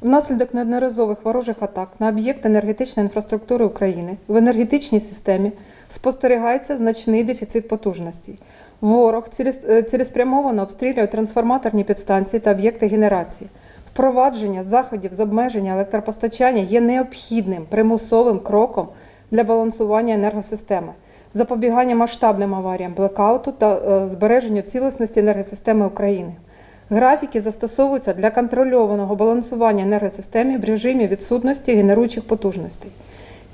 Внаслідок неодноразових ворожих атак на об'єкти енергетичної інфраструктури України в енергетичній системі спостерігається значний дефіцит потужностей. Ворог е, цілеспрямовано обстрілює трансформаторні підстанції та об'єкти генерації. Впровадження заходів з обмеження електропостачання є необхідним примусовим кроком для балансування енергосистеми, запобігання масштабним аваріям блекауту та е, збереженню цілісності енергосистеми України. Графіки застосовуються для контрольованого балансування енергосистеми в режимі відсутності генеруючих потужностей.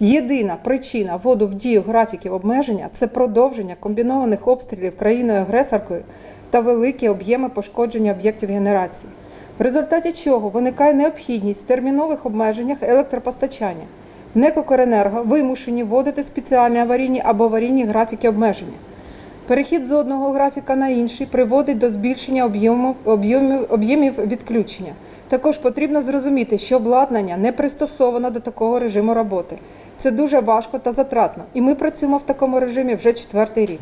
Єдина причина вводу в дію графіків обмеження це продовження комбінованих обстрілів країною-агресоркою та великі об'єми пошкодження об'єктів генерації, в результаті чого виникає необхідність в термінових обмеженнях електропостачання. НЕК «Укренерго» вимушені вводити спеціальні аварійні або аварійні графіки обмеження. Перехід з одного графіка на інший приводить до збільшення об'ємів, об'ємів відключення. Також потрібно зрозуміти, що обладнання не пристосовано до такого режиму роботи. Це дуже важко та затратно, і ми працюємо в такому режимі вже четвертий рік.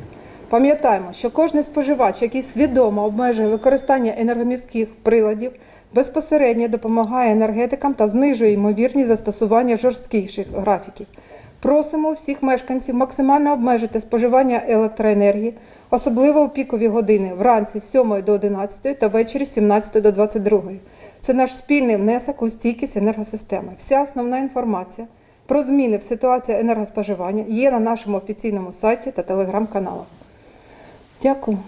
Пам'ятаємо, що кожен споживач, який свідомо обмежує використання енергомістких приладів, безпосередньо допомагає енергетикам та знижує ймовірність застосування жорсткіших графіків. Просимо всіх мешканців максимально обмежити споживання електроенергії, особливо у пікові години вранці з 7 до 11 та ввечері з 17 до 22. Це наш спільний внесок у стійкість енергосистеми. Вся основна інформація про зміни в ситуації енергоспоживання є на нашому офіційному сайті та телеграм-каналах. Дякую.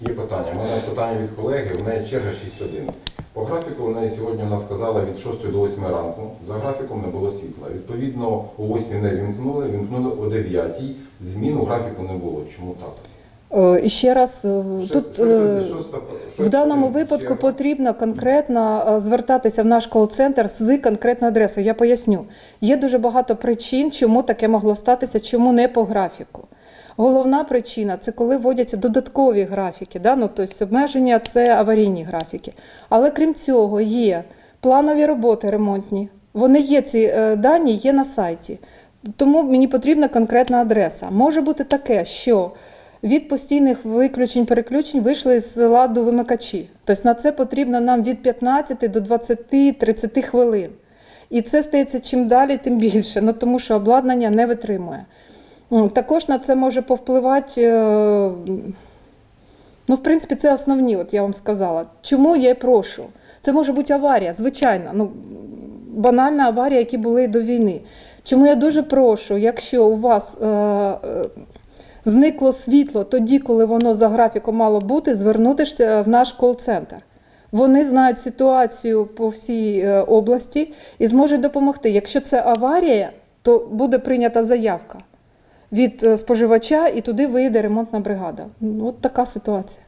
Є питання. У мене питання від колеги, в неї черга 6.1. По графіку в неї сьогодні вона сказала від 6 до 8 ранку. За графіком не було світла. Відповідно, о 8 не вімкнули, вімкнули о 9. Змін у графіку не було. Чому так? Е, І ще раз е, тут е, в даному випадку потрібно конкретно звертатися в наш кол-центр з конкретною адресою. Я поясню. Є дуже багато причин, чому таке могло статися, чому не по графіку. Головна причина це коли вводяться додаткові графіки. Да? Ну, тобто обмеження це аварійні графіки. Але крім цього, є планові роботи ремонтні. Вони є, ці е, дані є на сайті. Тому мені потрібна конкретна адреса. Може бути таке, що від постійних виключень переключень вийшли з ладу вимикачі. Тобто на це потрібно нам від 15 до 20-30 хвилин. І це стається чим далі, тим більше, ну, тому що обладнання не витримує. Також на це може повпливати. е, Ну, в принципі, це основні, от я вам сказала. Чому я прошу? Це може бути аварія, звичайна, ну, банальна аварія, які були до війни. Чому я дуже прошу, якщо у вас е, е, зникло світло тоді, коли воно за графіком мало бути, звернутися в наш кол-центр. Вони знають ситуацію по всій е, області і зможуть допомогти. Якщо це аварія, то буде прийнята заявка від е, споживача і туди виїде ремонтна бригада. Ну, От така ситуація.